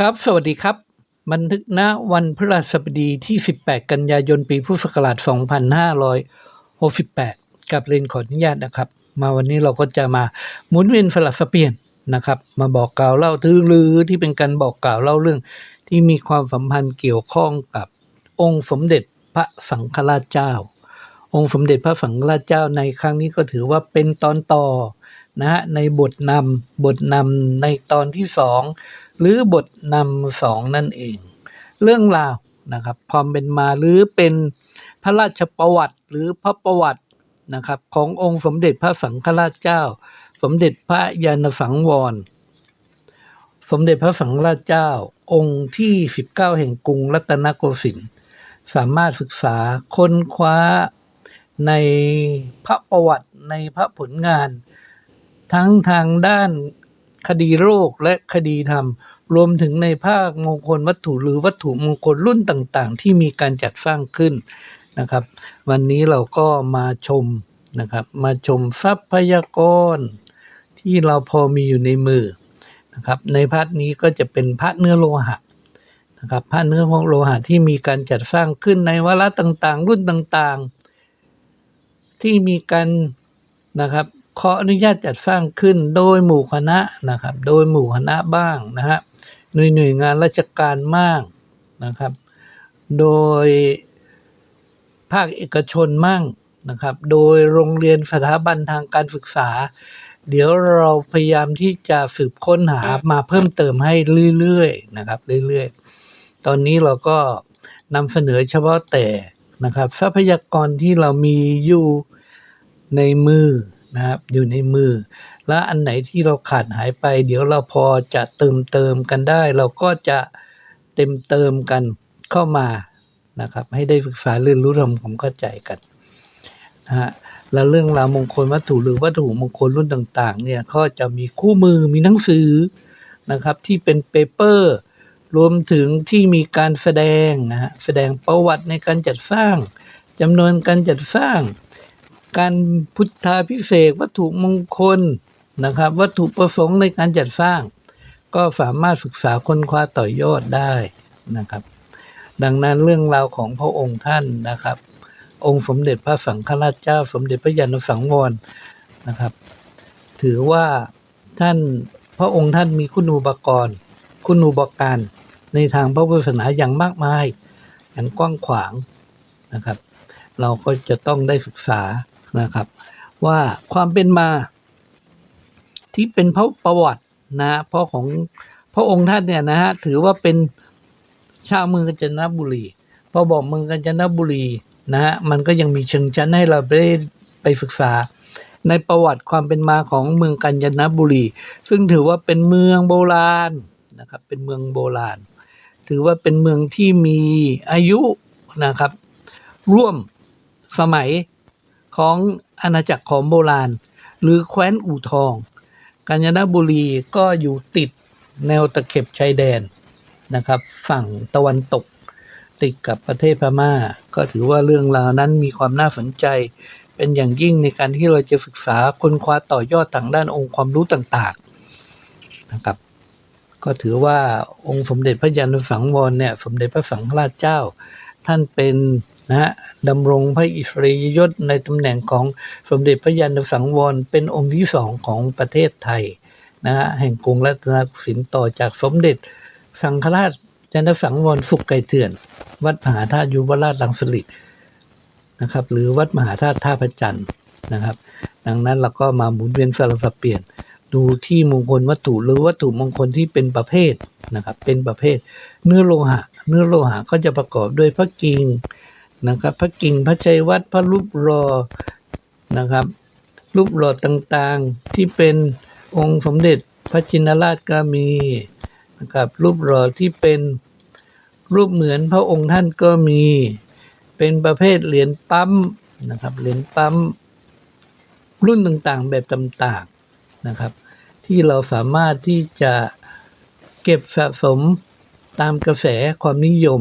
ครับ สวัสดีครับ บันทึกณวันพฤหัสบดีที่ 18 กันยายน ปีพุทธศักราช 2568 กับเรนขออนุญาตนะครับ มาวันนี้เราก็จะมาหมุนเวียนสลับสเปลี่ยนนะครับ มาบอกกล่าวเล่าทือลือที่เป็นการบอกกล่าวเล่าเรื่อง ที่มีความสัมพันธ์เกี่ยวข้องกับองค์สมเด็จพระสังฆราชเจ้า องค์สมเด็จพระสังฆราชเจ้าในครั้งนี้ก็ถือว่าเป็นตอนต่อนะฮะในบทนำบทนำในตอนที่สอง หรือบทนำสองนั่นเอง เรื่องราวนะครับความเป็นมาหรือเป็นพระราชประวัติหรือพระประวัตินะครับขององค์สมเด็จพระสังฆราชเจ้า สมเด็จพระยานสังวร สมเด็จพระสังฆราชเจ้า องค์ที่ 19 แห่งกรุงรัตนโกสินทร์สามารถศึกษาค้นคว้าในพระประวัติในพระผลงาน ทั้งทางด้าน คดีโรคและคดีธรรม รวมถึงในภาคมงคลวัตถุหรือวัตถุมงคลรุ่นต่างๆ ที่มีการจัดสร้างขึ้นนะครับ วันนี้เราก็มาชมนะครับมาชมทรัพยากร ที่เราพอมีอยู่ในมือนะครับในพาร์ทนี้ก็จะเป็นพระเนื้อโลหะนะครับพระเนื้อของโลหะที่มีการจัดสร้างขึ้นในวาระต่างๆ รุ่นต่างๆ ที่มีการนะครับ ขออนุญาตจัดสร้างขึ้นโดยหมู่คณะนะครับ โดยหมู่คณะบ้างนะฮะหน่วยหน่วยงานราชการบ้างนะครับ โดยภาคเอกชนมั่งนะครับ โดยโรงเรียนสถาบันทางการศึกษา เดี๋ยวเราพยายามที่จะสืบค้นหามาเพิ่มเติมให้เรื่อยๆนะครับเรื่อยๆ ตอนนี้เราก็นำเสนอเฉพาะแต่นะครับทรัพยากรที่เรามีอยู่ในมือ นะครับอยู่ในมือ และอันไหนที่เราขาดหายไป เดี๋ยวเราพอจะเติมเติมกันได้ เราก็จะเต็มเติมกันเข้ามานะครับ ให้ได้ศึกษาเรียนรู้ทำความเข้าใจกันนะฮะและเรื่องราวมงคลวัตถุหรือวัตถุมงคลรุ่นต่างๆ เนี่ยก็จะมีคู่มือมีหนังสือนะครับที่เป็นเปเปอร์รวมถึงที่มีการแสดงนะฮะแสดงประวัติในการจัดสร้างจำนวนการจัดสร้าง การพุทธาพิเศษวัตถุมงคลนะครับ วัตถุประสงค์ในการจัดสร้าง ก็สามารถศึกษาค้นคว้าต่อยอดได้นะครับ ดังนั้นเรื่องราวของพระองค์ท่านนะครับ องค์สมเด็จพระสังฆราชเจ้า สมเด็จพระยาณสังวรนะครับ ถือว่าท่านพระองค์ท่านมีคุณูปกรณ์คุณูปการในทางพระพุทธศาสนาอย่างมากมาย อย่างกว้างขวางนะครับ เราก็จะต้องได้ศึกษา นะครับ ว่าความเป็นมา ที่เป็นพระประวัตินะเพราะของพระองค์ท่านเนี่ยนะฮะถือว่าเป็นชาวเมืองกาญจนบุรีพอบอกเมืองกาญจนบุรีนะฮะมันก็ยังมีเชิงชั้นให้เราได้ไปศึกษา ในประวัติความเป็นมาของเมืองกาญจนบุรี ซึ่งถือว่าเป็นเมืองโบราณนะครับเป็นเมืองโบราณ ถือว่าเป็นเมืองที่มีอายุนะครับ ร่วมสมัย ของอาณาจักรของโบราณ หรือแคว้นอู่ทอง กาญจนบุรีก็อยู่ติดแนวตะเข็บชายแดนนะครับ ฝั่งตะวันตกติดกับประเทศพม่า ก็ถือว่าเรื่องราวนั้นมีความน่าสนใจ เป็นอย่างยิ่งในการที่เราจะศึกษาค้นคว้าต่อยอดทางด้านองค์ความรู้ต่างๆนะครับ ก็ถือว่าองค์สมเด็จพระยาณสังวรเนี่ยสมเด็จพระสังฆราชเจ้า ท่านเป็น นะฮะดำรงพระอิสริยยศในตำแหน่งของสมเด็จพระยาณสังวรเป็นองค์ที่สองของประเทศไทยนะฮะแห่งกรุงรัตนโกสินทร์ต่อจากสมเด็จสังฆราชยานสังวรสุขไก่เถื่อน วัดมหาธาตุยุวราชลังสลิดนะครับ หรือวัดมหาธาตุท่าพระจันทร์นะครับ ดังนั้นเราก็มาหมุนเวียนสลับสับเปลี่ยนดูที่มงคลวัตถุหรือวัตถุมงคลที่เป็นประเภทนะครับ เป็นประเภท เนื้อโลหะ เนื้อโลหะก็จะประกอบด้วยพระกิ่ง นะครับ พระกิ่งพระชัยวัดพระรูปรอนะครับ รูปหล่อต่างๆที่เป็นองค์สมเด็จพระจินราชก็มีนะครับ รูปหล่อที่เป็นรูปเหมือนพระองค์ท่านก็มี เป็นประเภทเหรียญปั๊มนะครับ เหรียญปั๊มรุ่นต่างๆ แบบต่างๆนะครับ ที่เราสามารถที่จะเก็บสะสมตามกระแสความนิยม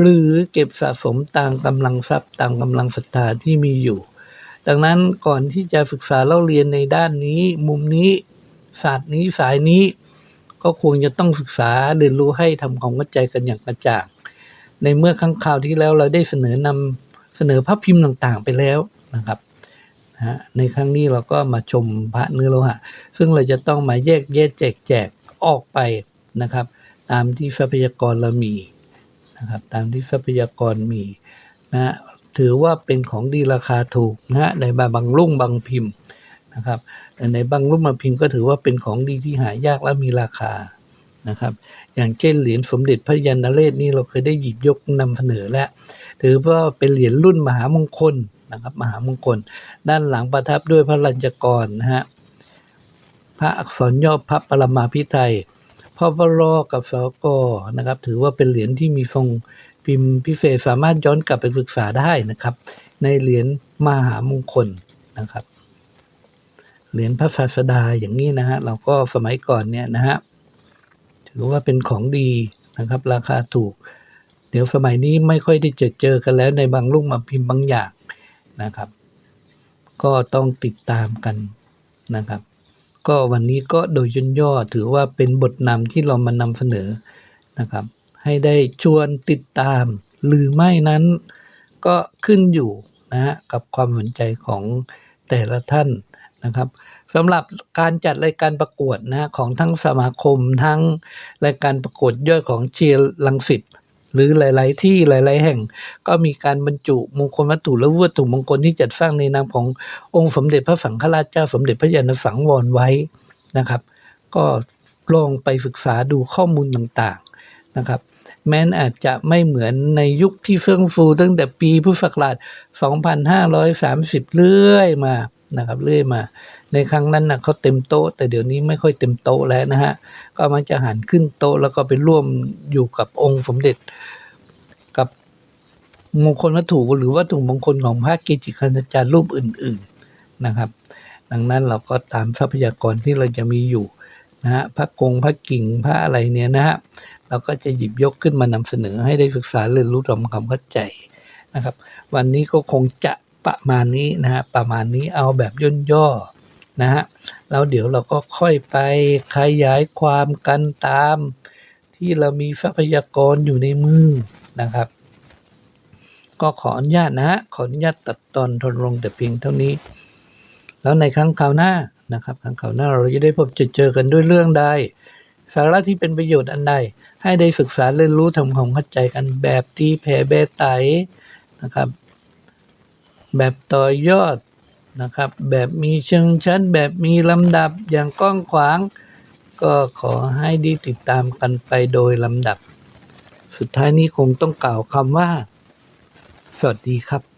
หรือเก็บสะสมตามกำลังทรัพย์ตามกำลังศรัทธาที่มีอยู่ ดังนั้นก่อนที่จะศึกษาเล่าเรียนในด้านนี้ มุมนี้ศาสตร์นี้สายนี้ ก็ควรจะต้องศึกษาเรียนรู้ให้ทำความเข้าใจกันอย่างกระจ่างในเมื่อครั้งคราวที่แล้วเราได้เสนอนำเสนอภาพพิมพ์ต่างๆ ไปแล้วนะครับในครั้งนี้เราก็มาชมพระเนื้อโลหะ ซึ่งเราจะต้องมาแยกแยะแจกแจกออกไปนะครับ ตามที่ทรัพยากรเรามี นะครับตามที่ทรัพยากรมีนะถือว่าเป็นของดีราคาถูกนะฮะในบางรุ่งบางพิมพ์นะครับแต่ในบางรุ่งบางพิมพ์ก็ถือว่าเป็นของดีที่หายากและมีราคานะครับ อย่างเช่นเหรียญสมเด็จพระยาณเรศนี่เราเคยได้หยิบยกนำเสนอแล้วถือว่าเป็นเหรียญรุ่นมหามงคลนะครับมหามงคล ด้านหลังประทับด้วยพระลัญจกรนะฮะพระอักษรย่อพระปรมาภิไธย พอวรอกับสกนะครับ ถือว่าเป็นเหรียญที่มีทรงพิมพ์พิเศษสามารถย้อนกลับไปศึกษาได้นะครับ ในเหรียญมหามงคลนะครับ เหรียญพระศาสดาอย่างนี้นะฮะเราก็สมัยก่อนเนี่ยนะฮะถือว่าเป็นของดีนะครับ ราคาถูก เดี๋ยวสมัยนี้ไม่ค่อยได้เจอเจอกันแล้วในบางรุ่งบาพิมพ์บางอย่างนะครับ ก็ต้องติดตามกันนะครับ ก็วันนี้ก็โดยย่นย่อถือว่าเป็นบทนำที่เรามานำเสนอนะครับ ให้ได้ชวนติดตาม หรือไม่นั้นก็ขึ้นอยู่นะฮะกับความสนใจของแต่ละท่านนะครับสำหรับการจัดรายการประกวดนะฮะของทั้งสมาคมทั้งรายการประกวดย่อยของเชียร์ลังสิต หรือหลาย ๆ ที่หลาย ๆ แห่ง ก็มีการบรรจุมงคลวัตถุและวัตถุมงคลที่จัดสร้างในนามขององค์สมเด็จพระสังฆราชเจ้าสมเด็จพระยาณสังวรไว้นะครับ ก็ลองไปศึกษาดูข้อมูลต่างๆนะครับ แม้นอาจจะไม่เหมือนในยุคที่เฟื่องฟูตั้งแต่ปีพุทธศักราช 2530 เรื่อยมา นะครับเรื่อยมา ในครั้งนั้นนะเขาเต็มโต๊ะ แต่เดี๋ยวนี้ไม่ค่อยเต็มโต๊ะแล้วนะฮะก็มักจะหันขึ้นโต๊ะแล้วก็ไปร่วมอยู่กับองค์สมเด็จ กับมงคลวัตถุหรือวัตถุมงคลของพระเกจิคณาจารย์รูปอื่น ๆนะครับ ดังนั้นเราก็ตามทรัพยากรที่เราจะมีอยู่นะฮะพระกงพระกิ่งพระอะไรเนี่ยนะฮะเราก็จะหยิบยกขึ้นมานำเสนอให้ได้ศึกษาเรียนรู้ทำความเข้าใจนะครับ วันนี้ก็คงจะ ประมาณนี้นะฮะประมาณนี้เอาแบบย่นย่อนะฮะแล้วเดี๋ยวเราก็ค่อยไปขยายความกันตาม ที่เรามีทรัพยากรอยู่ในมือนะครับ ก็ขออนุญาตนะฮะขออนุญาตตัดตอนทนลงแต่เพียงเท่านี้ แล้วในครั้งคราวหน้านะครับครั้งคราวหน้าเราจะได้พบจอเจอกันด้วยเรื่องใดสาระที่เป็นประโยชน์อันใดให้ได้ศึกษาเรียนรู้ทำความเข้าใจกันแบบตีแผ่แบบไตนะครับ แบบต่อยอดนะครับ แบบมีเชิงชั้น แบบมีลำดับอย่างกว้างขวาง ก็ขอให้ดีติดตามกันไปโดยลำดับ สุดท้ายนี้คงต้องกล่าวคำว่า สวัสดีครับ